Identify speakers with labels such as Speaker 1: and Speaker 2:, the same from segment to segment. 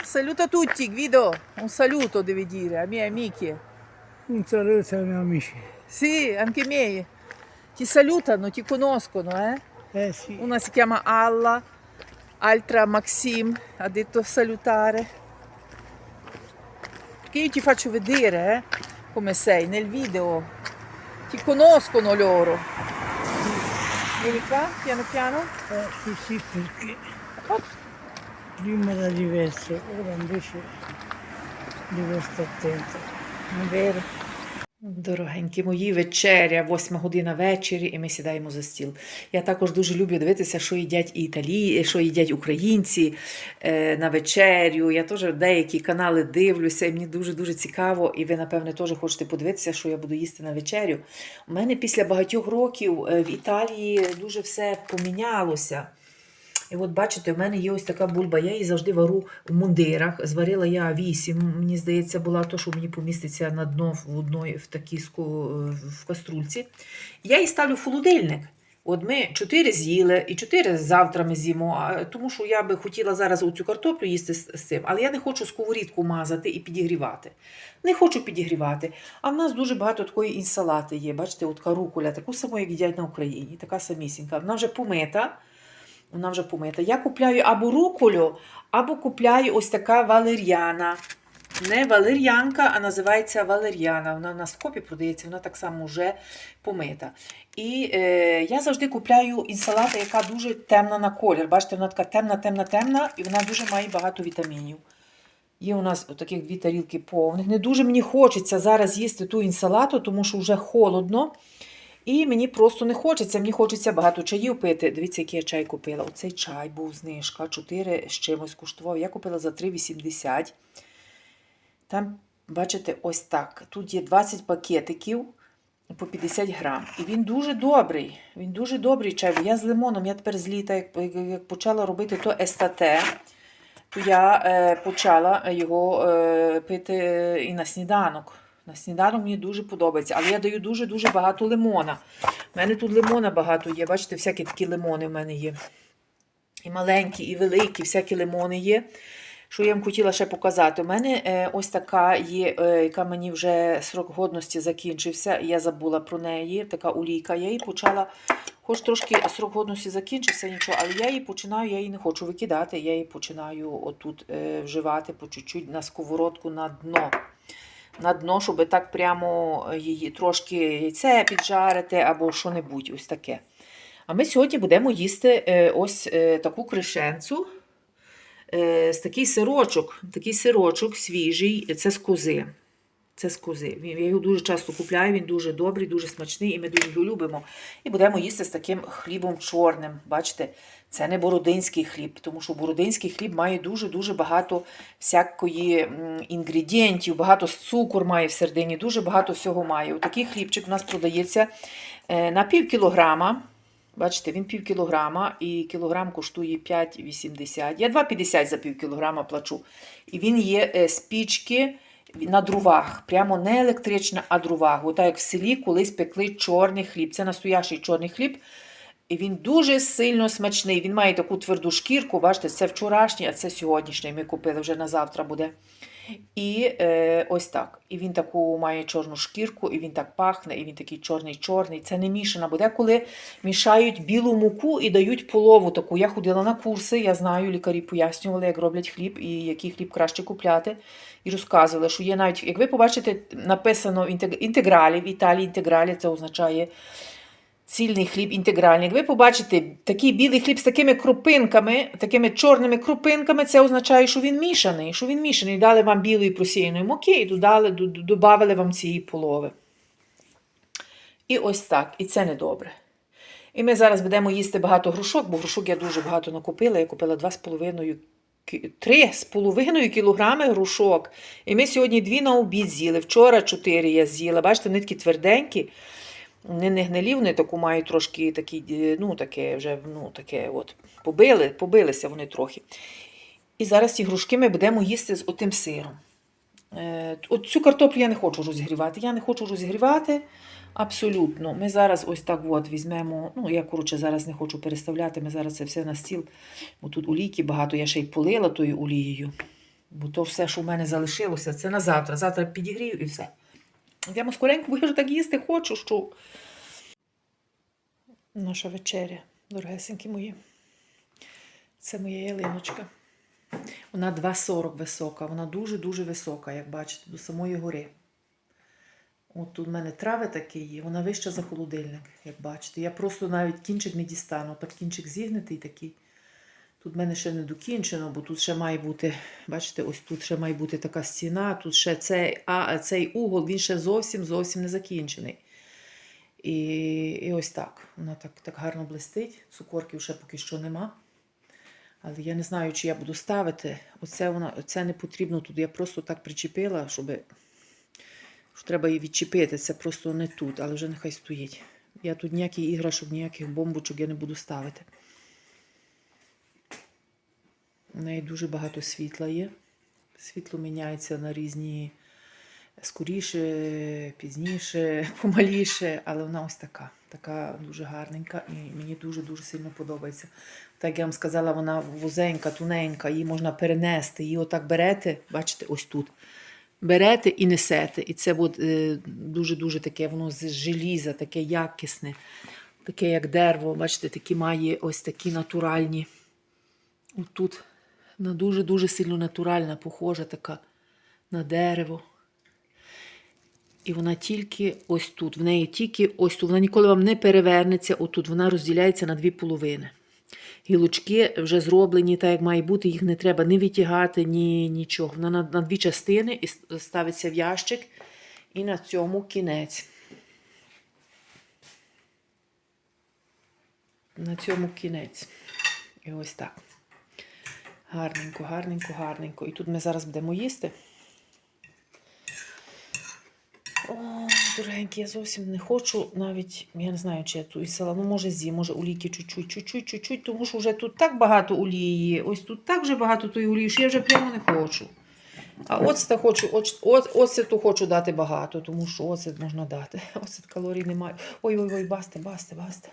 Speaker 1: Saluto a tutti, Guido. Un saluto devi dire ai miei amici.
Speaker 2: Un saluto ai miei amici.
Speaker 1: Sì, anche i miei. Ti salutano, ti conoscono, eh?
Speaker 2: Eh sì,
Speaker 1: Una si chiama Alla, altra Maxim, ha detto salutare. Perché io ti faccio vedere, eh, come sei nel video. Ti conoscono loro. Vieni qua, piano piano.
Speaker 2: eh, sì, sì, perché prima era diverso, ora invece devo stare attento.
Speaker 1: È vero. Дорогенькі мої, вечеря, восьма година ввечері, і ми сідаємо за стіл. Я також дуже люблю дивитися, що їдять і італії, що їдять українці е, на вечерю. Я теж деякі канали дивлюся, і мені дуже-дуже цікаво. І ви, напевне, теж хочете подивитися, що я буду їсти на вечерю. У мене після багатьох років е, в Італії дуже все помінялося. І от бачите, в мене є ось така бульба. Я її завжди вару в мундирах. Зварила я вісім, мені здається, була то, що мені поміститься на дно в одної в такій в каструльці. Я її ставлю в холодильник. От ми чотири з'їли, і чотири завтра ми з'їмо, тому що я би хотіла зараз оцю картоплю їсти з цим, але я не хочу сковорідку мазати і підігрівати. Не хочу підігрівати. А в нас дуже багато такої інсалати є. Бачите, от карукуля, таку саму, як їдять на Україні, така самісінька. Вона вже помита. Вона вже помита. Я купляю або руколю, або купляю ось така валер'яна. Не валер'янка, а називається валер'яна. Вона на скопі продається, вона так само вже помита. І е, я завжди купляю інсалата, яка дуже темна на колір. Бачите, вона така темна, темна, темна, і вона дуже має багато вітамінів. Є у нас таких дві тарілки повних. Не дуже мені хочеться зараз їсти ту інсалату, тому що вже холодно. І мені просто не хочеться. Мені хочеться багато чаїв пити. Дивіться, який я чай купила. Оцей чай був знижка. 4 з чимось коштував. Я купила за 3,80. Там, бачите, ось так. Тут є 20 пакетиків по 50 грам. І він дуже добрий. Він дуже добрий чай. Я з лимоном, я тепер з літа, як, як- почала робити то естате, то я е, почала його е, пити і на сніданок. На сніданок мені дуже подобається, але я даю дуже-дуже багато лимона. У мене тут лимона багато є. Бачите, всякі такі лимони в мене є. І маленькі, і великі, всякі лимони є. Що я вам хотіла ще показати? У мене е, ось така є, е, яка мені вже срок годності закінчився. Я забула про неї. Така олійка. Я її почала, хоч трошки срок годності закінчився, нічого, але я її починаю, я її не хочу викидати. Я її починаю отут е, вживати по чуть-чуть на сковородку на дно. На дно, щоб так прямо її трошки яйце піджарити або що-небудь ось таке. А ми сьогодні будемо їсти е, ось е, таку кришенцу. Е, з такий сирочок, такий сирочок свіжий, це з кози. Це з кози. Я його дуже часто купляю, він дуже добрий, дуже смачний, і ми дуже його любимо. І будемо їсти з таким хлібом чорним. Бачите, це не бородинський хліб, тому що бородинський хліб має дуже-дуже багато всякої інгредієнтів, багато цукор має в середині, дуже багато всього має. Отакий хлібчик у нас продається е, на пів кілограма. Бачите, він пів кілограма і кілограм коштує 5,80. Я 2,50 за пів кілограма плачу. І він є е, з пічки на дровах, прямо не електрична, а друвах. Так як в селі колись пекли чорний хліб. Це настоящий чорний хліб. І він дуже сильно смачний. Він має таку тверду шкірку. Бачите, це вчорашній, а це сьогоднішній. Ми купили вже на завтра буде. І е, ось так. І він таку має чорну шкірку, і він так пахне, і він такий чорний-чорний. Це не мішана. Буде коли мішають білу муку і дають полову таку. Я ходила на курси, я знаю, лікарі пояснювали, як роблять хліб і який хліб краще купляти. І розказували, що є навіть, як ви побачите, написано інтег- інтегралі, в Італії інтегралі це означає цільний хліб інтегральний. Ви побачите, такий білий хліб з такими крупинками, такими чорними крупинками, це означає, що він мішаний, що він мішаний. Дали вам білої просіяної муки і додали, д- д- додали вам цієї полови. І ось так. І це недобре. І ми зараз будемо їсти багато грушок, бо грушок я дуже багато накупила. Я купила 2,5 3,5 кілограми грушок. І ми сьогодні дві на обід з'їли. Вчора чотири я з'їла. Бачите, вони такі тверденькі. Вони не гнилі, вони таку мають трошки такі, е, ну, таке вже, ну, таке от, побили, побилися вони трохи. І зараз ці грушки ми будемо їсти з отим сиром. Е, от цю картоплю я не хочу розігрівати. Я не хочу розігрівати абсолютно. Ми зараз ось так от візьмемо. Ну, я, коротше, зараз не хочу переставляти. Ми зараз це все на стіл, бо тут олійки багато, я ще й полила тою олією. Бо то все, що в мене залишилося, це на завтра. Завтра підігрію і все. Йдемо скоренько, бо я вже так їсти хочу, що. Наша вечеря, дорогесенькі мої. Це моя ялиночка. Вона 2,40 висока, вона дуже-дуже висока, як бачите, до самої гори. От тут в мене трави такі є, вона вища за холодильник, як бачите. Я просто навіть кінчик не дістану. Так кінчик зігнутий такий. Тут в мене ще не докінчено, бо тут ще має бути, бачите, ось тут ще має бути така стіна, тут ще цей, а, цей угол, він ще зовсім зовсім не закінчений. І, і ось так. Вона так, так гарно блистить. Цукорків ще поки що нема. Але я не знаю, чи я буду ставити. Оце, вона, оце не потрібно тут. Я просто так причепила, щоб що треба її відчепити. Це просто не тут, але вже нехай стоїть. Я тут ніяких іграшок, ніяких бомбочок я не буду ставити. У неї дуже багато світла є. Світло міняється на різні скоріше, пізніше, помаліше, але вона ось така. Така дуже гарненька і мені дуже-дуже сильно подобається. Так я вам сказала, вона вузенька, туненька, її можна перенести. Її отак берете, бачите, ось тут. Берете і несете. І це дуже-дуже таке, воно з желіза, таке якісне, таке як дерево. Бачите, такі має ось такі натуральні. Отут вона дуже-дуже сильно натуральна, похожа така на дерево. І вона тільки ось тут. В неї тільки ось тут. Вона ніколи вам не перевернеться. Отут вона розділяється на дві половини. Гілочки вже зроблені, так як має бути, їх не треба ні витягати, ні нічого. Вона на, на дві частини і ставиться в ящик, і на цьому кінець. На цьому кінець. І ось так. Гарненько, гарненько, гарненько. І тут ми зараз будемо їсти. О, дорогенькі, я зовсім не хочу навіть, я не знаю, чи я ту із села, ну може з'їм, може олійки чуть-чуть, чуть-чуть, чуть-чуть, тому що вже тут так багато олії, ось тут так вже багато тої олії, що я вже прямо не хочу. А оцета хочу, оц, оц, оцету хочу дати багато, тому що оцет можна дати. Оцет калорій немає. Ой-ой-ой, басте, басте, басте.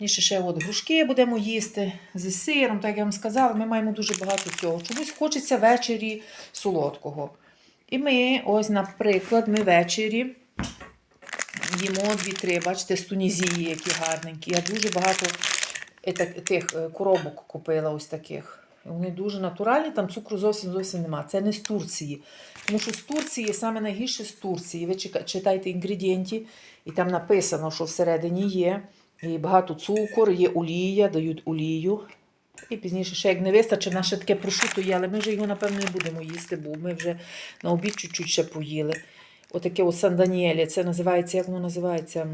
Speaker 1: Ні, ще, от грушки будемо їсти зі сиром, так як я вам сказала, ми маємо дуже багато цього. Чомусь хочеться ввечері солодкого. І ми, ось, наприклад, ми ввечері їмо дві-три, бачите, з Тунізії, які гарненькі. Я дуже багато е, тих е, коробок купила ось таких. Вони дуже натуральні, там цукру зовсім зовсім нема. Це не з Турції. Тому що з Турції саме найгірше з Турції. Ви читайте інгредієнти, і там написано, що всередині є і багато цукор, є олія, дають олію. І пізніше, ще як не вистачить, ще таке прошуто є, але ми вже його, напевно, не будемо їсти, бо ми вже на обід чуть-чуть ще поїли. Отаке от санданіелі, це називається, як воно називається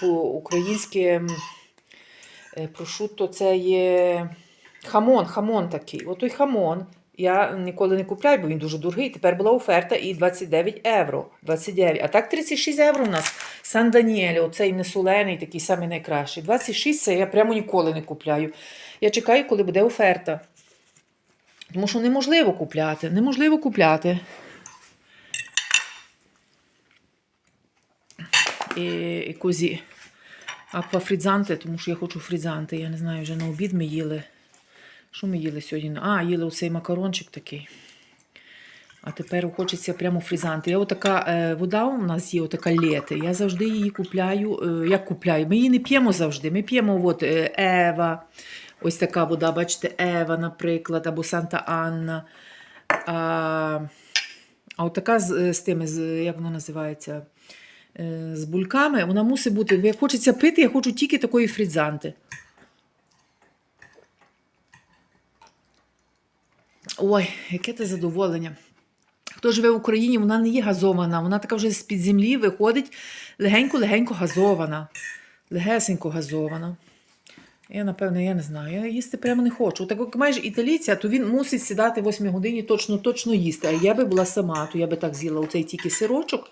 Speaker 1: по-українськи е, це є хамон, хамон такий. От той хамон. Я ніколи не купляю, бо він дуже дорогий. Тепер була оферта і 29 євро. 29. А так 36 євро у нас. Сан Даніель, оцей несолений, такий самий найкращий. 26 це я прямо ніколи не купляю. Я чекаю, коли буде оферта. Тому що неможливо купляти. Неможливо купляти. І, і козі аквафрізанти, тому що я хочу фрізанти. Я не знаю, вже на обід ми їли. Що ми їли сьогодні? А, їли оцей макарончик такий. А тепер хочеться прямо фрізанти. Я отака е, вода у нас є, отака лєти. Я завжди її купляю. Е, як купляю? Ми її не п'ємо завжди. Ми п'ємо от, е, Ева. Ось така вода, бачите, Ева, наприклад, або Санта Анна. А, а отака з, з тими, з, як вона називається? Е, з бульками, вона мусить бути. Як хочеться пити, я хочу тільки такої фрізанти. Ой, яке це задоволення. Хто живе в Україні, вона не є газована, вона така вже з-під землі виходить легенько-легенько газована. Легесенько газована. Я, напевно, я не знаю. Я їсти прямо не хочу. Так як майже італійця, то він мусить сідати в 8 годині точно-точно їсти. А я би була сама, то я би так з'їла оцей тільки сирочок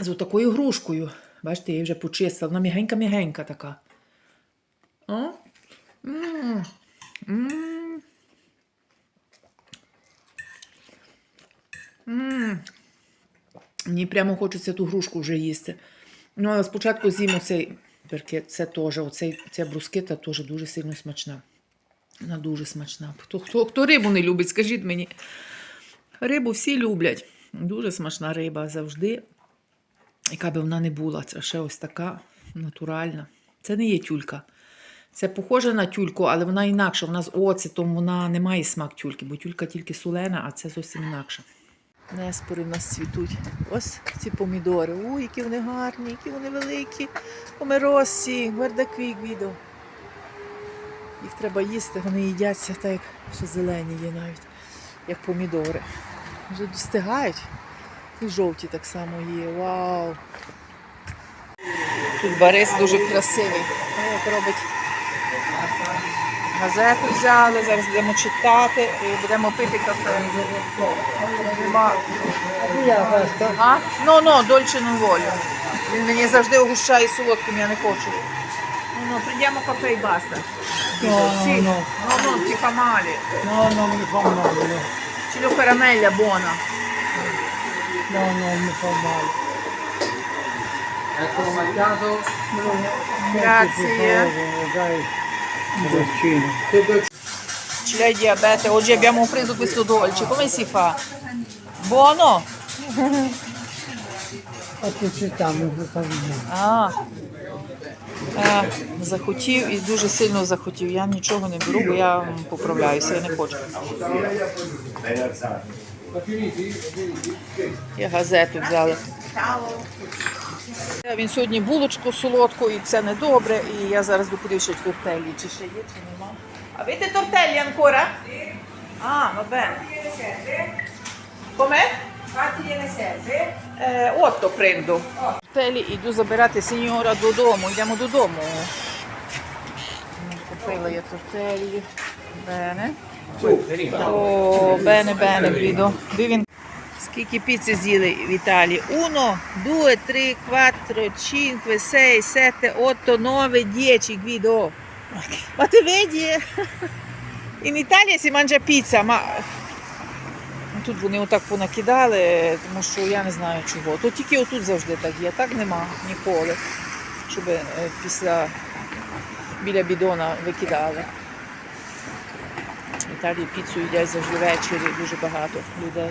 Speaker 1: з отакою грушкою. Бачите, я її вже почистила. Вона мігенька-мігенька така. О? М. М. М. Мені прямо хочеться ту грушку вже їсти. Ну, але спочатку з'їм оцей перкет, це теж, оцей, ця брускета теж дуже сильно смачна. Вона дуже смачна. Хто, хто, хто рибу не любить, скажіть мені. Рибу всі люблять. Дуже смачна риба завжди. Яка би вона не була, це ще ось така натуральна. Це не є тюлька. Це похоже на тюльку, але вона інакша. Вона з оцетом, вона не має смак тюльки, бо тюлька тільки солена, а це зовсім інакше. Неспори в нас цвітуть. Ось ці помідори. Ой, які вони гарні, які вони великі. Помиросі, гвардаквік відео. Їх треба їсти, вони їдяться так, як ще зелені є навіть, як помідори. Вже достигають. І жовті так само є. Вау! Тут Борис дуже красивий. О, Як робить газету взяли, зараз будемо читати і будемо пити кафе. А? Ну, ну, дольче non волю. Він мені завжди огущає солодким, я не хочу. Ну, ну, прийдемо кафе і баста.
Speaker 2: No,
Speaker 1: Sì.
Speaker 2: no,
Speaker 1: No, no, ti fa male.
Speaker 2: no, no, mi fa male. no.
Speaker 1: Ce l'ho caramella buona.
Speaker 2: No, no, mi fa male.
Speaker 3: Eccolo macchiato.
Speaker 1: Grazie. Ce l'hai diabete? Oggi abbiamo preso questo dolce. Come si fa? Buono? А, е, захотів і дуже сильно захотів. Я нічого не беру, бо я поправляюся, я не хочу. Я газету взяла. Е, Він сьогодні булочку солодку, і це не добре. І я зараз доподив, що тортелі. Чи ще є, чи нема. А ви тортелі ancora? А,
Speaker 4: gliene serve?
Speaker 1: Е, отто пренду. Тортелі йду забирати сеньора додому. Йдемо додому. Купила я тортелі. Бене. О, бене, бене, Гвідо. Він Скільки піци з'їли в Італії? Uno, due, tre, quattro, cinque, sei, sette, otto, nove, dieci, Guido. Ma ti vedi? In Italia si mangia pizza, ma Тут вони отак понакидали, тому що я не знаю чого. То тільки отут завжди так є, так нема ніколи, щоб е, після біля бідона викидали. В Італії піцу їдять завжди ввечері, дуже багато людей.